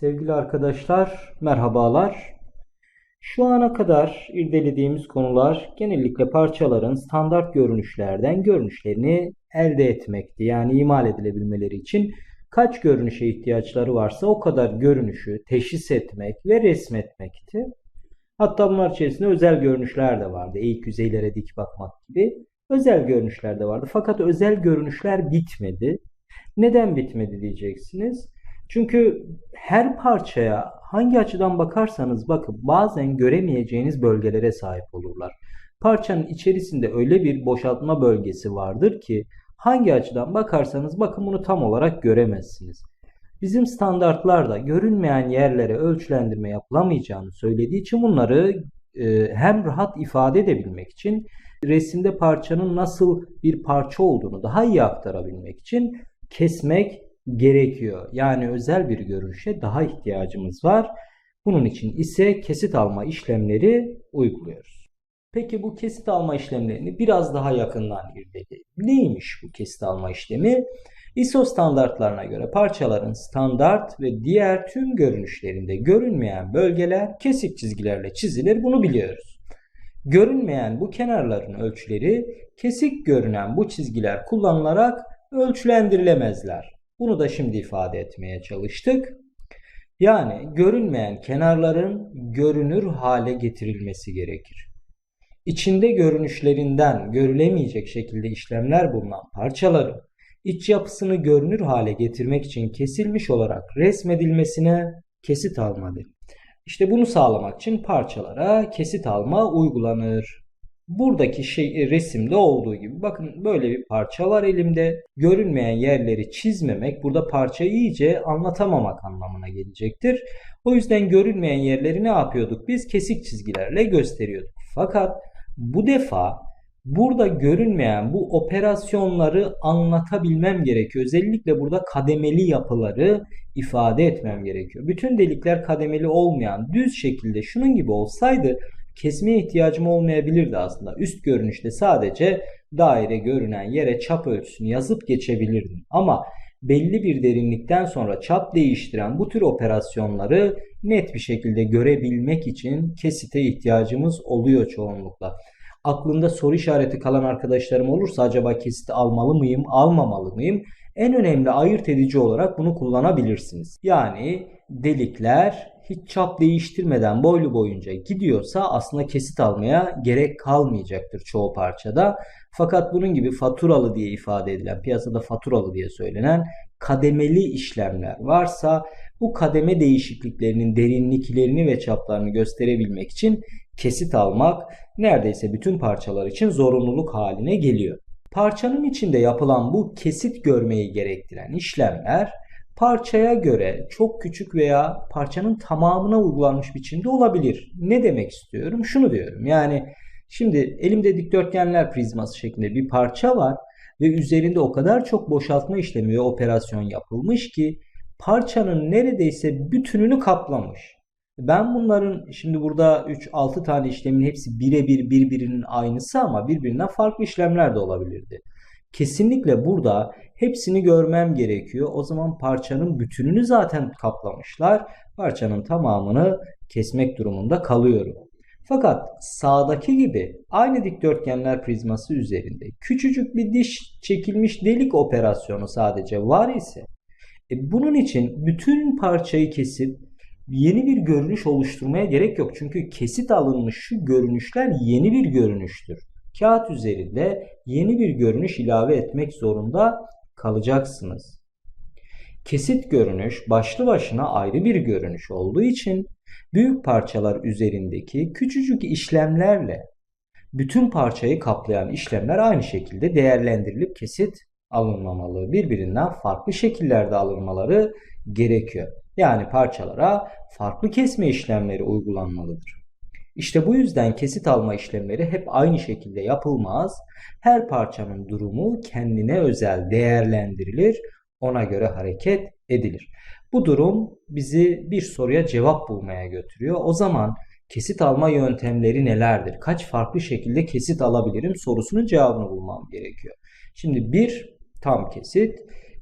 Sevgili arkadaşlar, merhabalar. Şu ana kadar irdelediğimiz konular genellikle parçaların standart görünüşlerden görünüşlerini elde etmekti. Yani imal edilebilmeleri için kaç görünüşe ihtiyaçları varsa o kadar görünüşü teşhis etmek ve resmetmekti. Hatta bunlar içerisinde özel görünüşler de vardı. Eğik yüzeylere dik bakmak gibi özel görünüşler de vardı. Fakat özel görünüşler bitmedi. Neden bitmedi diyeceksiniz. Çünkü her parçaya hangi açıdan bakarsanız bakın bazen göremeyeceğiniz bölgelere sahip olurlar. Parçanın içerisinde öyle bir boşaltma bölgesi vardır ki hangi açıdan bakarsanız bakın bunu tam olarak göremezsiniz. Bizim standartlarda görünmeyen yerlere ölçülendirme yapılamayacağını söylediği için bunları e, hem rahat ifade edebilmek için resimde parçanın nasıl bir parça olduğunu daha iyi aktarabilmek için kesmek gerekiyor. Yani özel bir görünüşe daha ihtiyacımız var. Bunun için ise kesit alma işlemleri uyguluyoruz. Peki bu kesit alma işlemlerini biraz daha yakından irdeleyelim. Neymiş bu kesit alma işlemi? ISO standartlarına göre parçaların standart ve diğer tüm görünüşlerinde görünmeyen bölgeler kesik çizgilerle çizilir. Bunu biliyoruz. Görünmeyen bu kenarların ölçüleri kesik görünen bu çizgiler kullanılarak ölçülendirilemezler. Bunu da şimdi ifade etmeye çalıştık. Yani görünmeyen kenarların görünür hale getirilmesi gerekir. İçinde görünüşlerinden görülemeyecek şekilde işlemler bulunan parçaların iç yapısını görünür hale getirmek için kesilmiş olarak resmedilmesine kesit alma denir. İşte bunu sağlamak için parçalara kesit alma uygulanır buradaki şey e, resimde olduğu gibi bakın böyle bir parça var elimde. Görünmeyen yerleri çizmemek burada parçayı iyice anlatamamak anlamına gelecektir. O yüzden görünmeyen yerleri ne yapıyorduk? Biz kesik çizgilerle gösteriyorduk. Fakat bu defa burada görünmeyen bu operasyonları anlatabilmem gerekiyor. Özellikle burada kademeli yapıları ifade etmem gerekiyor. Bütün delikler kademeli olmayan düz şekilde şunun gibi olsaydı kesmeye ihtiyacım olmayabilirdi aslında. Üst görünüşte sadece daire görünen yere çap ölçüsünü yazıp geçebilirdim. Ama belli bir derinlikten sonra çap değiştiren bu tür operasyonları net bir şekilde görebilmek için kesite ihtiyacımız oluyor çoğunlukla. Aklında soru işareti kalan arkadaşlarım olursa acaba kesiti almalı mıyım, almamalı mıyım? En önemli ayırt edici olarak bunu kullanabilirsiniz. Yani delikler hiç çap değiştirmeden boylu boyunca gidiyorsa aslında kesit almaya gerek kalmayacaktır çoğu parçada. Fakat bunun gibi faturalı diye ifade edilen, piyasada faturalı diye söylenen kademeli işlemler varsa bu kademe değişikliklerinin derinliklerini ve çaplarını gösterebilmek için kesit almak neredeyse bütün parçalar için zorunluluk haline geliyor. Parçanın içinde yapılan bu kesit görmeyi gerektiren işlemler parçaya göre çok küçük veya parçanın tamamına uygulanmış biçimde olabilir. Ne demek istiyorum? Şunu diyorum. Yani şimdi elimde dikdörtgenler prizması şeklinde bir parça var ve üzerinde o kadar çok boşaltma işlemi ve operasyon yapılmış ki parçanın neredeyse bütününü kaplamış. Ben bunların şimdi burada 3-6 tane işlemin hepsi birebir birbirinin aynısı ama birbirinden farklı işlemler de olabilirdi. Kesinlikle burada hepsini görmem gerekiyor. O zaman parçanın bütününü zaten kaplamışlar. Parçanın tamamını kesmek durumunda kalıyorum. Fakat sağdaki gibi aynı dikdörtgenler prizması üzerinde küçücük bir diş çekilmiş delik operasyonu sadece var ise e bunun için bütün parçayı kesip yeni bir görünüş oluşturmaya gerek yok. Çünkü kesit alınmış şu görünüşler yeni bir görünüştür kağıt üzerinde yeni bir görünüş ilave etmek zorunda kalacaksınız. Kesit görünüş başlı başına ayrı bir görünüş olduğu için büyük parçalar üzerindeki küçücük işlemlerle bütün parçayı kaplayan işlemler aynı şekilde değerlendirilip kesit alınmamalı. Birbirinden farklı şekillerde alınmaları gerekiyor. Yani parçalara farklı kesme işlemleri uygulanmalıdır. İşte bu yüzden kesit alma işlemleri hep aynı şekilde yapılmaz. Her parçanın durumu kendine özel değerlendirilir. Ona göre hareket edilir. Bu durum bizi bir soruya cevap bulmaya götürüyor. O zaman kesit alma yöntemleri nelerdir? Kaç farklı şekilde kesit alabilirim sorusunun cevabını bulmam gerekiyor. Şimdi bir tam kesit,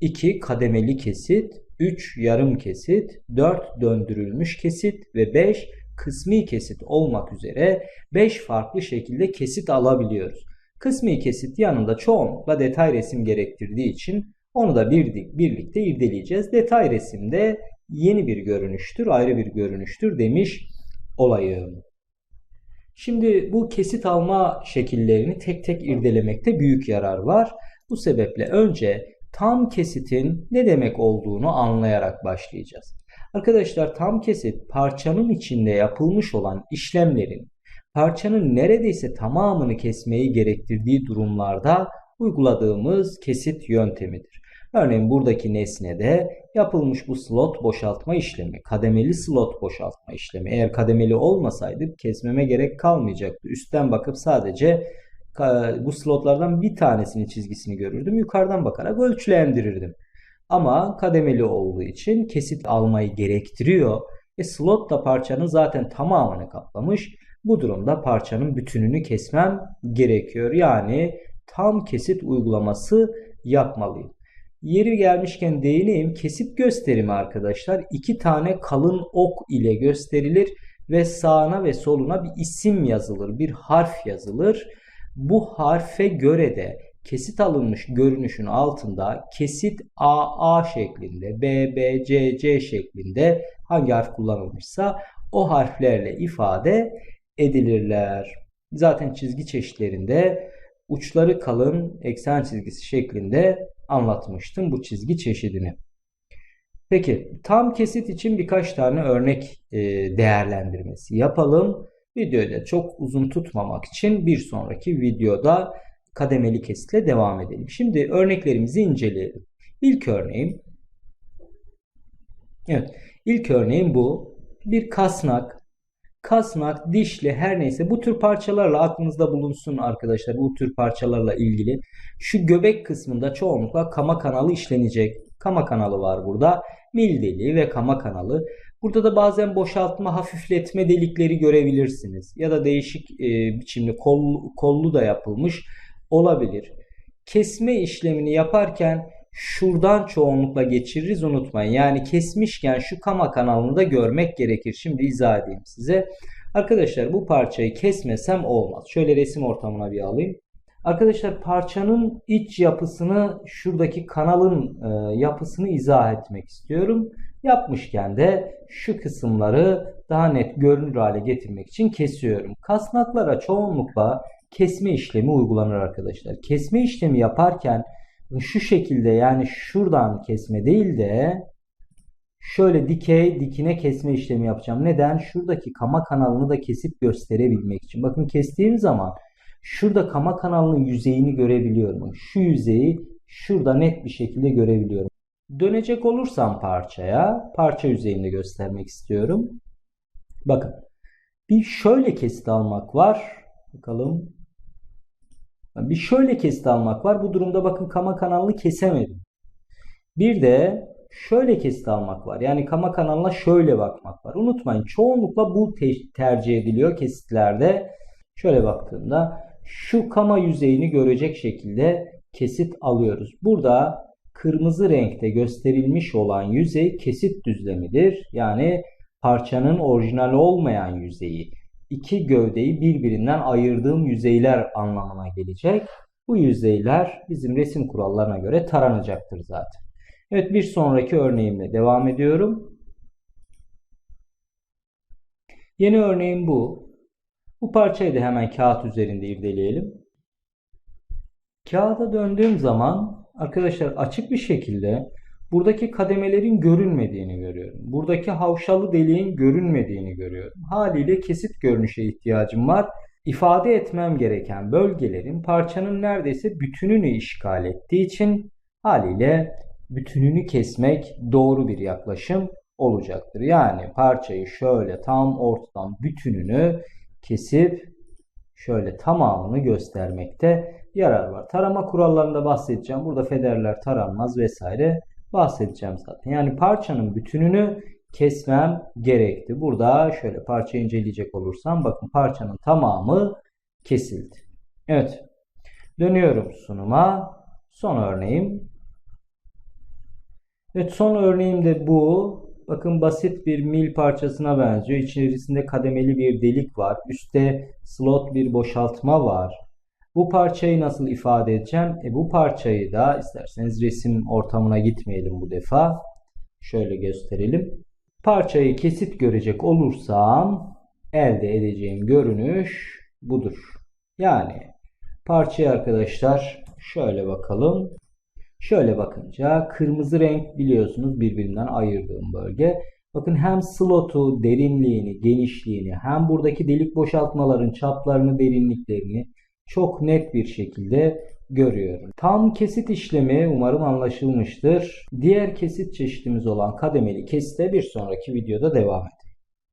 iki kademeli kesit, 3 yarım kesit, 4 döndürülmüş kesit ve 5 kısmi kesit olmak üzere 5 farklı şekilde kesit alabiliyoruz. Kısmi kesit yanında çoğunlukla detay resim gerektirdiği için onu da bir, birlikte irdeleyeceğiz. Detay resimde yeni bir görünüştür, ayrı bir görünüştür demiş olayım. Şimdi bu kesit alma şekillerini tek tek irdelemekte büyük yarar var. Bu sebeple önce tam kesitin ne demek olduğunu anlayarak başlayacağız. Arkadaşlar tam kesit parçanın içinde yapılmış olan işlemlerin parçanın neredeyse tamamını kesmeyi gerektirdiği durumlarda uyguladığımız kesit yöntemidir. Örneğin buradaki nesnede yapılmış bu slot boşaltma işlemi, kademeli slot boşaltma işlemi. Eğer kademeli olmasaydı kesmeme gerek kalmayacaktı. Üstten bakıp sadece bu slotlardan bir tanesinin çizgisini görürdüm. Yukarıdan bakarak ölçülendirirdim. Ama kademeli olduğu için kesit almayı gerektiriyor. E slot da parçanın zaten tamamını kaplamış. Bu durumda parçanın bütününü kesmem gerekiyor. Yani tam kesit uygulaması yapmalıyım. Yeri gelmişken değineyim. Kesit gösterimi arkadaşlar iki tane kalın ok ile gösterilir ve sağına ve soluna bir isim yazılır, bir harf yazılır. Bu harfe göre de kesit alınmış görünüşün altında kesit AA şeklinde, B, B, C, C şeklinde hangi harf kullanılmışsa o harflerle ifade edilirler. Zaten çizgi çeşitlerinde uçları kalın eksen çizgisi şeklinde anlatmıştım bu çizgi çeşidini. Peki tam kesit için birkaç tane örnek e, değerlendirmesi yapalım. Videoyu da çok uzun tutmamak için bir sonraki videoda kademeli kesitle devam edelim. Şimdi örneklerimizi inceleyelim. İlk örneğim Evet, ilk örneğim bu. Bir kasnak kasnak, dişli her neyse bu tür parçalarla aklınızda bulunsun arkadaşlar bu tür parçalarla ilgili. Şu göbek kısmında çoğunlukla kama kanalı işlenecek. Kama kanalı var burada. Mil deliği ve kama kanalı. Burada da bazen boşaltma, hafifletme delikleri görebilirsiniz. Ya da değişik e, biçimli kol, kollu da yapılmış olabilir. Kesme işlemini yaparken şuradan çoğunlukla geçiririz unutmayın. Yani kesmişken şu kama kanalını da görmek gerekir. Şimdi izah edeyim size. Arkadaşlar bu parçayı kesmesem olmaz. Şöyle resim ortamına bir alayım. Arkadaşlar parçanın iç yapısını şuradaki kanalın e, yapısını izah etmek istiyorum. Yapmışken de şu kısımları daha net görünür hale getirmek için kesiyorum. Kasnaklara çoğunlukla kesme işlemi uygulanır arkadaşlar. Kesme işlemi yaparken şu şekilde yani şuradan kesme değil de şöyle dikey dikine kesme işlemi yapacağım. Neden? Şuradaki kama kanalını da kesip gösterebilmek için. Bakın kestiğim zaman şurada kama kanalının yüzeyini görebiliyorum. Şu yüzeyi şurada net bir şekilde görebiliyorum. Dönecek olursam parçaya, parça yüzeyini göstermek istiyorum. Bakın. Bir şöyle kesit almak var. Bakalım. Bir şöyle kesit almak var. Bu durumda bakın kama kanalını kesemedim. Bir de şöyle kesit almak var. Yani kama kanalına şöyle bakmak var. Unutmayın çoğunlukla bu tercih ediliyor kesitlerde. Şöyle baktığımda şu kama yüzeyini görecek şekilde kesit alıyoruz. Burada kırmızı renkte gösterilmiş olan yüzey kesit düzlemidir. Yani parçanın orijinal olmayan yüzeyi iki gövdeyi birbirinden ayırdığım yüzeyler anlamına gelecek. Bu yüzeyler bizim resim kurallarına göre taranacaktır zaten. Evet bir sonraki örneğimle devam ediyorum. Yeni örneğim bu. Bu parçayı da hemen kağıt üzerinde irdeleyelim. Kağıda döndüğüm zaman arkadaşlar açık bir şekilde buradaki kademelerin görünmediğini görüyorum. Buradaki havşalı deliğin görünmediğini görüyorum. Haliyle kesit görünüşe ihtiyacım var. İfade etmem gereken bölgelerin parçanın neredeyse bütününü işgal ettiği için haliyle bütününü kesmek doğru bir yaklaşım olacaktır. Yani parçayı şöyle tam ortadan bütününü kesip şöyle tamamını göstermekte yarar var. Tarama kurallarında bahsedeceğim. Burada federler taranmaz vesaire bahsedeceğim zaten. Yani parçanın bütününü kesmem gerekti. Burada şöyle parça inceleyecek olursam bakın parçanın tamamı kesildi. Evet. Dönüyorum sunuma. Son örneğim. Evet son örneğim de bu. Bakın basit bir mil parçasına benziyor. İçerisinde kademeli bir delik var. Üstte slot bir boşaltma var. Bu parçayı nasıl ifade edeceğim? E bu parçayı da isterseniz resim ortamına gitmeyelim bu defa. Şöyle gösterelim. Parçayı kesit görecek olursam elde edeceğim görünüş budur. Yani parçayı arkadaşlar şöyle bakalım. Şöyle bakınca kırmızı renk biliyorsunuz birbirinden ayırdığım bölge. Bakın hem slotu, derinliğini, genişliğini hem buradaki delik boşaltmaların çaplarını, derinliklerini çok net bir şekilde görüyorum. Tam kesit işlemi umarım anlaşılmıştır. Diğer kesit çeşitimiz olan kademeli kesite bir sonraki videoda devam edelim.